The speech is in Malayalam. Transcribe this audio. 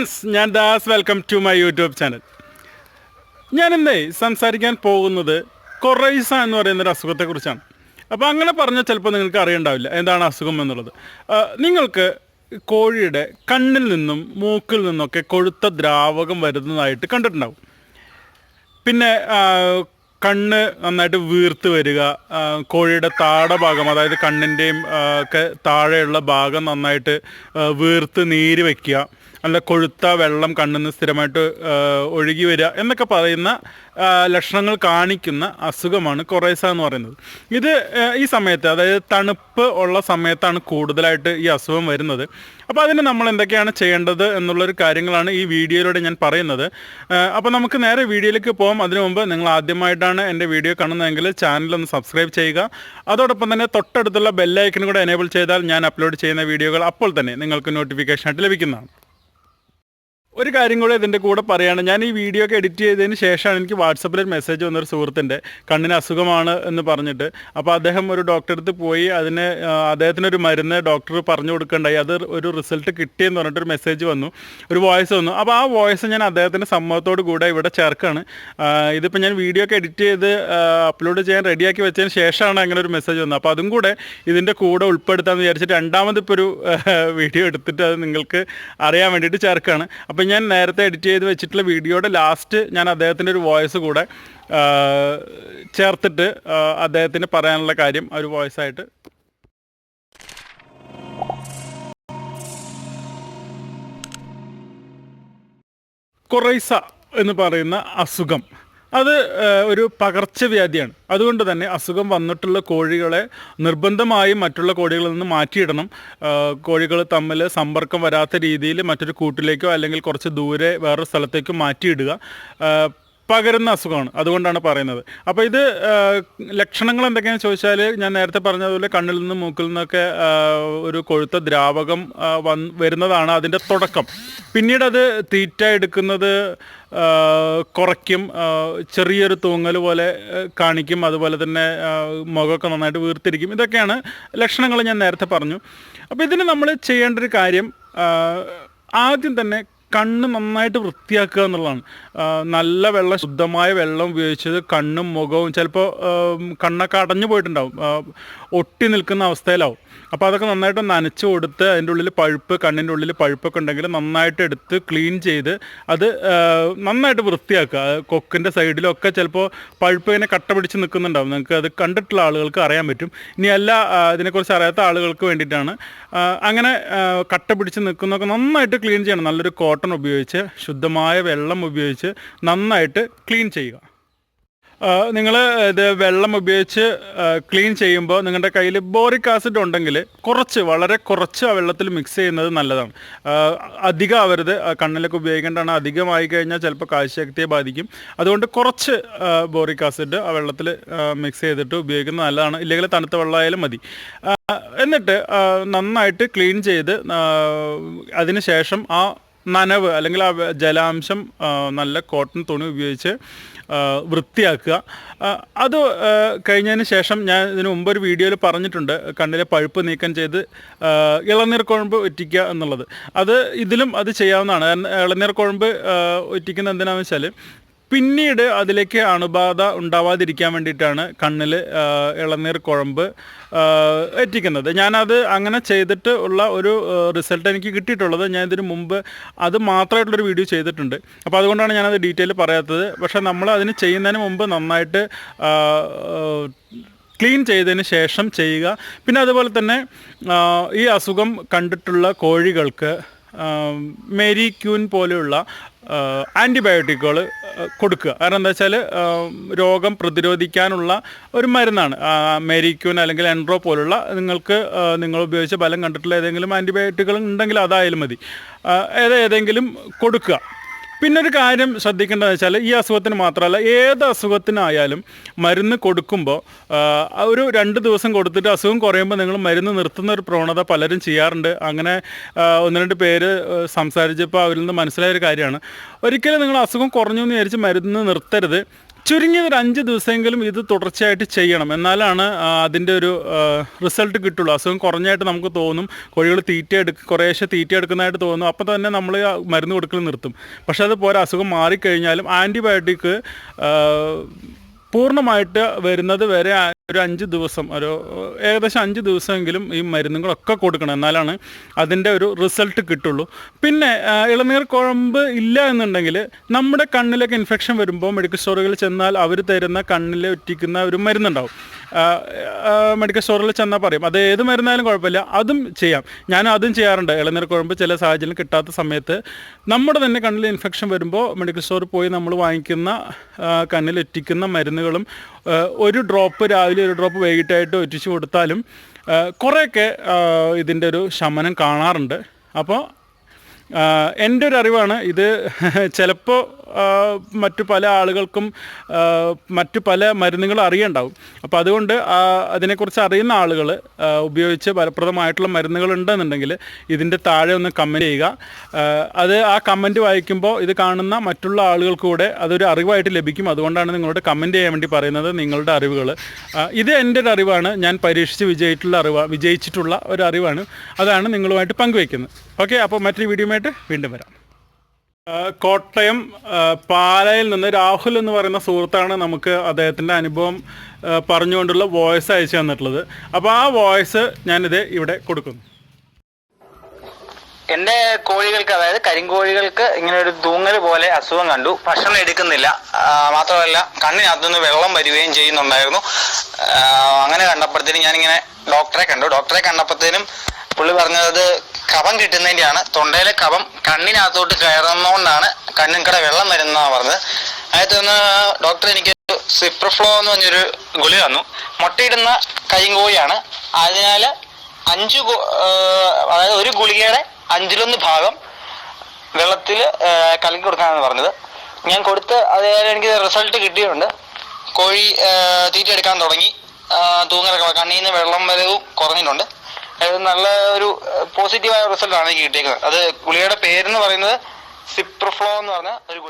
ഫ്രണ്ട്സ് ഞാൻ Das. Welcome to my YouTube channel. ഞാൻ ഞാനിന്നേ സംസാരിക്കാൻ പോകുന്നത് കൊറൈസ എന്ന് പറയുന്ന ഒരു അസുഖത്തെക്കുറിച്ചാണ്. അപ്പോൾ അങ്ങനെ പറഞ്ഞാൽ ചിലപ്പോൾ നിങ്ങൾക്ക് അറിയണ്ടാവില്ല എന്താണ് അസുഖം എന്നുള്ളത്. നിങ്ങൾക്ക് കോഴിയുടെ കണ്ണിൽ നിന്നും മൂക്കിൽ നിന്നൊക്കെ കൊഴുത്ത ദ്രാവകം വരുന്നതായിട്ട് കണ്ടിട്ടുണ്ടാവും. പിന്നെ കണ്ണ് നന്നായിട്ട് വീർത്ത് വരിക കോഴിയുടെ കോഴിയുടെ താടഭാഗം അതായത് കണ്ണിന്റെയും ഒക്കെ താഴെയുള്ള ഭാഗം നന്നായിട്ട് വീർത്ത് നീര് വയ്ക്കുക നല്ല കൊഴുത്ത വെള്ളം കണ്ണിൽ സ്ഥിരമായിട്ട് ഒഴുകി വരിക എന്നൊക്കെ പറയുന്ന ലക്ഷണങ്ങൾ കാണിക്കുന്ന അസുഖമാണ് കൊറേസ എന്ന് പറയുന്നത്. ഇത് ഈ സമയത്ത് അതായത് തണുപ്പ് ഉള്ള സമയത്താണ് കൂടുതലായിട്ട് ഈ അസുഖം വരുന്നത്. അപ്പോൾ അതിന് നമ്മൾ എന്തൊക്കെയാണ് ചെയ്യേണ്ടത് എന്നുള്ളൊരു കാര്യങ്ങളാണ് ഈ വീഡിയോയിലൂടെ ഞാൻ പറയുന്നത്. അപ്പോൾ നമുക്ക് നേരെ വീഡിയോയിലേക്ക് പോകാം അതിനു മുമ്പ് നിങ്ങൾ ആദ്യമായിട്ടാണ് എന്റെ വീഡിയോ കാണുന്നതെങ്കിൽ ചാനൽ ഒന്ന് സബ്സ്ക്രൈബ് ചെയ്യുക. അതോടൊപ്പം തന്നെ തൊട്ടടുത്തുള്ള ബെല്ലൈക്കനും കൂടെ എനേബിൾ ചെയ്താൽ ഞാൻ അപ്ലോഡ് ചെയ്യുന്ന വീഡിയോകൾ അപ്പോൾ തന്നെ നിങ്ങൾക്ക് നോട്ടിഫിക്കേഷൻ ആയിട്ട് ലഭിക്കുന്നതാണ്. ഒരു കാര്യം കൂടെ ഇതിന്റെ കൂടെ പറയുകയാണ് ഞാൻ ഈ വീഡിയോ ഒക്കെ എഡിറ്റ് ചെയ്തതിന് ശേഷമാണ് എനിക്ക് വാട്സപ്പിൽ ഒരു മെസ്സേജ് വന്നൊരു സുഹൃത്തിന്റെ കണ്ണിന് അസുഖമാണ് എന്ന് പറഞ്ഞിട്ട്. അപ്പോൾ അദ്ദേഹം ഒരു ഡോക്ടറെ അടുത്ത് പോയി അതിന് അദ്ദേഹത്തിന് അദ്ദേഹത്തിനൊരു മരുന്ന് ഡോക്ടർ പറഞ്ഞു കൊടുക്കണ്ടായി. അത് ഒരു റിസൾട്ട് കിട്ടിയെന്ന് പറഞ്ഞിട്ട് ഒരു മെസ്സേജ് വന്നു ഒരു വോയിസ് വന്നു. അപ്പോൾ ആ വോയിസ് ഞാൻ അദ്ദേഹത്തിന്റെ സമ്മതത്തോട് കൂടെ ഇവിടെ ചേർക്കാണ്. ഇതിപ്പോൾ ഞാൻ വീഡിയോ ഒക്കെ എഡിറ്റ് ചെയ്ത് അപ്ലോഡ് ചെയ്യാൻ റെഡിയാക്കി വെച്ചതിന് ശേഷമാണ് അങ്ങനെ ഒരു മെസ്സേജ് വന്നത്. അപ്പോൾ അതും കൂടെ ഇതിന്റെ കൂടെ ഉൾപ്പെടുത്താമെന്ന് വിചാരിച്ചിട്ട് രണ്ടാമത് ഇപ്പോൾ ഒരു വീഡിയോ എടുത്തിട്ട് അത് നിങ്ങൾക്ക് അറിയാൻ വേണ്ടിയിട്ട് ചേർക്കുകയാണ് അപ്പോൾ ഞാൻ നേരത്തെ എഡിറ്റ് ചെയ്ത് വെച്ചിട്ടുള്ള വീഡിയോയുടെ ലാസ്റ്റ് ഞാൻ അദ്ദേഹത്തിന്റെ ഒരു വോയിസ് കൂടെ ചേർത്തിട്ട് അദ്ദേഹത്തിന് പറയാനുള്ള കാര്യം ഒരു വോയിസ് ആയിട്ട്. കൊറൈസ എന്ന് പറയുന്ന അസുഖം. അത് ഒരു പകർച്ചവ്യാധിയാണ്. അതുകൊണ്ട് തന്നെ അസുഖം വന്നിട്ടുള്ള കോഴികളെ നിർബന്ധമായും മറ്റുള്ള കോഴികളിൽ നിന്ന് മാറ്റിയിടണം. കോഴികൾ തമ്മിൽ സമ്പർക്കം വരാത്ത രീതിയിൽ മറ്റൊരു കൂട്ടിലേക്കോ അല്ലെങ്കിൽ കുറച്ച് ദൂരെ വേറൊരു സ്ഥലത്തേക്കോ മാറ്റിയിടുക. പകരുന്ന അസുഖമാണ്. അതുകൊണ്ടാണ് പറയുന്നത്. അപ്പോൾ ഇത് ലക്ഷണങ്ങൾ എന്തൊക്കെയാണെന്ന് ചോദിച്ചാൽ ഞാൻ നേരത്തെ പറഞ്ഞതുപോലെ കണ്ണിൽ നിന്നും മൂക്കിൽ നിന്നൊക്കെ ഒരു കൊഴുത്ത ദ്രാവകം വന്ന് വരുന്നതാണ് അതിന്റെ തുടക്കം. പിന്നീട് അത് തീറ്റ എടുക്കുന്നത് കുറയ്ക്കും ചെറിയൊരു തൂങ്ങൽ പോലെ കാണിക്കും അതുപോലെ തന്നെ മുഖമൊക്കെ നന്നായിട്ട് വീർത്തിരിക്കും. ഇതൊക്കെയാണ് ലക്ഷണങ്ങൾ ഞാൻ നേരത്തെ പറഞ്ഞു. അപ്പോൾ ഇതിന് നമ്മൾ ചെയ്യേണ്ട ഒരു കാര്യം ആദ്യം തന്നെ കണ്ണ് നന്നായിട്ട് വൃത്തിയാക്കുക എന്നുള്ളതാണ്. നല്ല വെള്ളം ശുദ്ധമായ വെള്ളം ഉപയോഗിച്ചത് കണ്ണും മുഖവും ചിലപ്പോൾ കണ്ണൊക്കെ അടഞ്ഞു പോയിട്ടുണ്ടാവും. ഒട്ടി നിൽക്കുന്ന അവസ്ഥയിലാവും. അപ്പോൾ അതൊക്കെ നന്നായിട്ട് നനച്ച് കൊടുത്ത് അതിന്റെ ഉള്ളിൽ പഴുപ്പ് കണ്ണിന്റെ ഉള്ളിൽ പഴുപ്പൊക്കെ ഉണ്ടെങ്കിൽ നന്നായിട്ട് എടുത്ത് ക്ലീൻ ചെയ്ത് അത് നന്നായിട്ട് വൃത്തിയാക്കുക. കൊക്കിന്റെ സൈഡിലൊക്കെ ചിലപ്പോൾ പഴുപ്പ് ഇങ്ങനെ കട്ട പിടിച്ച് നിൽക്കുന്നുണ്ടാവും. നിങ്ങൾക്ക് അത് കണ്ടിട്ടുള്ള ആളുകൾക്ക് അറിയാൻ പറ്റും. ഇനി അല്ല ആ, ഇതിനെക്കുറിച്ച് അറിയാത്ത ആളുകൾക്ക് വേണ്ടിയിട്ടാണ്. അങ്ങനെ കട്ട പിടിച്ച് നിൽക്കുന്നതൊക്കെ നന്നായിട്ട് ക്ലീൻ ചെയ്യണം. നല്ലൊരു കോട്ടൺ ഉപയോഗിച്ച് ശുദ്ധമായ വെള്ളം ഉപയോഗിച്ച് നന്നായിട്ട് ക്ലീൻ ചെയ്യുക. നിങ്ങൾ ഇത് വെള്ളം ഉപയോഗിച്ച് ക്ലീൻ ചെയ്യുമ്പോൾ നിങ്ങളുടെ കയ്യിൽ ബോറിക് ആസിഡ് ഉണ്ടെങ്കിൽ കുറച്ച് വളരെ കുറച്ച് ആ വെള്ളത്തിൽ മിക്സ് ചെയ്യുന്നത് നല്ലതാണ്. അധികം ആവരുത് കണ്ണിലൊക്കെ ഉപയോഗിക്കേണ്ടതാണ്. അധികമായി കഴിഞ്ഞാൽ ചിലപ്പോൾ കാഴ്ചശക്തിയെ ബാധിക്കും. അതുകൊണ്ട് കുറച്ച് ബോറിക് ആസിഡ് ആ വെള്ളത്തിൽ മിക്സ് ചെയ്തിട്ട് ഉപയോഗിക്കുന്നത് നല്ലതാണ്. ഇല്ലെങ്കിൽ തണുത്ത വെള്ളമായാലും മതി. എന്നിട്ട് നന്നായിട്ട് ക്ലീൻ ചെയ്ത് അതിനുശേഷം ആ നനവ് അല്ലെങ്കിൽ ആ ജലാംശം നല്ല കോട്ടൺ തുണി ഉപയോഗിച്ച് വൃത്തിയാക്കുക. അത് കഴിഞ്ഞതിന് ശേഷം ഞാൻ ഇതിന് മുമ്പ് ഒരു വീഡിയോയിൽ പറഞ്ഞിട്ടുണ്ട് കണ്ണിലെ പഴുപ്പ് നീക്കം ചെയ്ത് ഇളനീർ കുഴമ്പ് ഒറ്റിക്കുക എന്നുള്ളത്. അത് ഇതിലും അത് ചെയ്യാവുന്നതാണ്. ഇളനീർ കുഴമ്പ് ഒറ്റിക്കുന്ന എന്തിനാണെന്ന് വെച്ചാൽ പിന്നീട് അതിലേക്ക് അണുബാധ ഉണ്ടാവാതിരിക്കാൻ വേണ്ടിയിട്ടാണ് കണ്ണിൽ ഇളനീർ കുഴമ്പ് എത്തിക്കുന്നത് ഞാനത് അങ്ങനെ ചെയ്തിട്ട് ഉള്ള ഒരു റിസൾട്ട് എനിക്ക് കിട്ടിയിട്ടുള്ളത് ഞാൻ ഇതിന് മുമ്പ് അത് മാത്രമായിട്ടുള്ളൊരു വീഡിയോ ചെയ്തിട്ടുണ്ട്. അപ്പോൾ അതുകൊണ്ടാണ് ഞാനത് ഡീറ്റെയിൽ പറയാത്തത്. പക്ഷേ നമ്മൾ അതിന് ചെയ്യുന്നതിന് മുമ്പ് നന്നായിട്ട് ക്ലീൻ ചെയ്തതിന് ശേഷം ചെയ്യുക. പിന്നെ അതുപോലെ തന്നെ ഈ അസുഖം കണ്ടിട്ടുള്ള കോഴികൾക്ക് മേരി ക്യൂൻ പോലെയുള്ള ആന്റിബയോട്ടിക്കുകൾ കൊടുക്കുക. കാരണം എന്താ വെച്ചാൽ രോഗം പ്രതിരോധിക്കാനുള്ള ഒരു മരുന്നാണ്. മെരിക്യൂൻ അല്ലെങ്കിൽ എൻഡ്രോ പോലുള്ള നിങ്ങൾക്ക് നിങ്ങൾ ഉപയോഗിച്ച ഫലം കണ്ടിട്ടുള്ള ഏതെങ്കിലും ആന്റിബയോട്ടിക്കുകൾ ഉണ്ടെങ്കിൽ അതായാലും മതി. ആ, ഏതെങ്കിലും കൊടുക്കുക. പിന്നെ ഒരു കാര്യം ശ്രദ്ധിക്കേണ്ടതെന്ന് വെച്ചാൽ ഈ അസുഖത്തിന് മാത്രമല്ല ഏത് അസുഖത്തിനായാലും മരുന്ന് കൊടുക്കുമ്പോൾ ഒരു രണ്ട് ദിവസം കൊടുത്തിട്ട് അസുഖം കുറയുമ്പോൾ നിങ്ങൾ മരുന്ന് നിർത്തുന്ന ഒരു പ്രവണത പലരും ചെയ്യാറുണ്ട്. അങ്ങനെ ഒന്ന് രണ്ട് പേര് സംസാരിച്ചപ്പോൾ അവരിൽ നിന്ന് മനസ്സിലായ ഒരു കാര്യമാണ്. ഒരിക്കലും നിങ്ങൾ അസുഖം കുറഞ്ഞു എന്ന് വിചാരിച്ച് മരുന്ന് നിർത്തരുത്. ചുരുങ്ങിയത് ഒരു അഞ്ച് ദിവസമെങ്കിലും ഇത് തുടർച്ചയായിട്ട് ചെയ്യണം. എന്നാലാണ് അതിന്റെ ഒരു റിസൾട്ട് കിട്ടുള്ളൂ. അസുഖം കുറഞ്ഞായിട്ട് നമുക്ക് തോന്നും. കോഴികൾ തീറ്റ എടുക്ക കുറേശ്ശെ തീറ്റ എടുക്കുന്നതായിട്ട് തോന്നും. അപ്പോൾ തന്നെ നമ്മൾ മരുന്ന് കൊടുക്കൽ നിർത്തും. പക്ഷേ അത് പോരാ അസുഖം മാറിക്കഴിഞ്ഞാലും ആന്റിബയോട്ടിക് പൂർണമായിട്ട് വരുന്നത് വരെ ഒരു അഞ്ച് ദിവസം ഒരു ഏകദേശം അഞ്ച് ദിവസമെങ്കിലും ഈ മരുന്നുകളൊക്കെ കൊടുക്കണം. എന്നാലാണ് അതിന്റെ ഒരു റിസൾട്ട് കിട്ടുള്ളൂ. പിന്നെ ഇളനീർ കുഴമ്പ് ഇല്ല എന്നുണ്ടെങ്കിൽ നമ്മുടെ കണ്ണിലേക്ക് ഇൻഫെക്ഷൻ വരുമ്പോൾ മെഡിക്കൽ സ്റ്റോറുകളിൽ ചെന്നാൽ അവർ തരുന്ന കണ്ണിൽ ഒറ്റിക്കുന്ന ഒരു മരുന്നുണ്ടാവും. മെഡിക്കൽ സ്റ്റോറിൽ ചെന്നാൽ പറയും അത് ഏത് മരുന്നായാലും കുഴപ്പമില്ല അതും ചെയ്യാം. ഞാൻ അതും ചെയ്യാറുണ്ട്. ഇളനീർ കുഴമ്പ് ചില സാഹചര്യം കിട്ടാത്ത സമയത്ത് നമ്മുടെ തന്നെ കണ്ണിൽ ഇൻഫെക്ഷൻ വരുമ്പോൾ മെഡിക്കൽ സ്റ്റോറിൽ പോയി നമ്മൾ വാങ്ങിക്കുന്ന കണ്ണിൽ ഒറ്റിക്കുന്ന മരുന്നുകളും ഒരു ഡ്രോപ്പ് രാവിലെ ഒരു ഡ്രോപ്പ് വൈകിട്ടായിട്ട് ഒറ്റിച്ച് കൊടുത്താലും കുറേയൊക്കെ ഇതിന്റെ ഒരു ശമനം കാണാറുണ്ട്. അപ്പോൾ എന്റെ ഒരു അറിവാണ് ഇത് ചിലപ്പോൾ മറ്റു പല ആളുകൾക്കും മറ്റു പല മരുന്നുകൾ അറിയണ്ടാവും. അപ്പോൾ അതുകൊണ്ട് അതിനെക്കുറിച്ച് അറിയുന്ന ആളുകൾ ഉപയോഗിച്ച് ഫലപ്രദമായിട്ടുള്ള മരുന്നുകൾ ഉണ്ടെന്നുണ്ടെങ്കിൽ ഇതിന്റെ താഴെ ഒന്ന് കമന്റ് ചെയ്യുക. അത് ആ കമന്റ് വായിക്കുമ്പോൾ ഇത് കാണുന്ന മറ്റുള്ള ആളുകൾക്ക് കൂടെ അതൊരു അറിവായിട്ട് ലഭിക്കും. അതുകൊണ്ടാണ് നിങ്ങളോട് കമന്റ് ചെയ്യാൻ വേണ്ടി പറയുന്നത് നിങ്ങളുടെ അറിവുകൾ ഇത് എന്റെ ഒരു അറിവാണ്. ഞാൻ പരീക്ഷിച്ച് വിജയിച്ചിട്ടുള്ള അറിവ് വിജയിച്ചിട്ടുള്ള ഒരു അറിവാണ്. അതാണ് നിങ്ങളുമായിട്ട് പങ്കുവയ്ക്കുന്നത് ഓക്കെ അപ്പോൾ മറ്റൊരു വീഡിയോയുമായിട്ട് വീണ്ടും വരാം. കോട്ടയം പാലയിൽ നിന്ന് രാഹുൽ എന്ന് പറയുന്ന സുഹൃത്താണ് നമുക്ക് അദ്ദേഹത്തിന്റെ അനുഭവം പറഞ്ഞുകൊണ്ടുള്ള വോയിസ് അയച്ചു തന്നിട്ടുള്ളത്. അപ്പോൾ ആ വോയിസ് ഞാനിത് ഇവിടെ കൊടുക്കുന്നു. എന്റെ കോഴികൾക്ക് അതായത് കരിങ്കോഴികൾക്ക് ഇങ്ങനെ ഒരു തൂങ്ങൽ പോലെ അസുഖം കണ്ടു. ഭക്ഷണം എടുക്കുന്നില്ല. മാത്രമല്ല കണ്ണിനകത്തുനിന്ന് വെള്ളം വരികയും ചെയ്യുന്നുണ്ടായിരുന്നു. അങ്ങനെ കണ്ടപ്പോഴത്തേനും ഞാനിങ്ങനെ ഡോക്ടറെ കണ്ടു. ഡോക്ടറെ കണ്ടപ്പോഴത്തേനും പുള്ളി പറഞ്ഞത് കഫം കിട്ടുന്നതിന്റെയാണ് തൊണ്ടയിലെ കഫം കണ്ണിനകത്തോട്ട് കയറുന്നതുകൊണ്ടാണ് കണ്ണിൻകട വെള്ളം വരുന്നതാണ് പറഞ്ഞത്. അതായത് ഡോക്ടർ എനിക്ക് സിപ്രഫ്ലോ എന്ന് പറഞ്ഞൊരു ഗുളിക തന്നു. മുട്ടയിടുന്ന കരിങ്കോഴിയാണ് അതിനാൽ അഞ്ച് അതായത് ഒരു ഗുളികയുടെ അഞ്ചിലൊന്ന് ഭാഗം വെള്ളത്തിൽ കലക്കി കൊടുക്കാനാണ് പറഞ്ഞത്. ഞാൻ കൊടുത്ത് അതേപോലെ എനിക്ക് റിസൾട്ട് കിട്ടിയിട്ടുണ്ട്. കോഴി തീറ്റ എടുക്കാൻ തുടങ്ങി. തൂങ്ങലൊക്കെ കണ്ണിൽ നിന്ന് വെള്ളം വരവും കുറഞ്ഞിട്ടുണ്ട്. അത് നല്ല ഒരു പോസിറ്റീവായ റിസൾട്ടാണ് എനിക്ക് കിട്ടിയിരിക്കുന്നത് അത് ഗുളികയുടെ പേരെന്ന് പറയുന്നത് സിപ്രഫ്ലോ എന്ന് പറഞ്ഞ ഒരു ഗുളിക.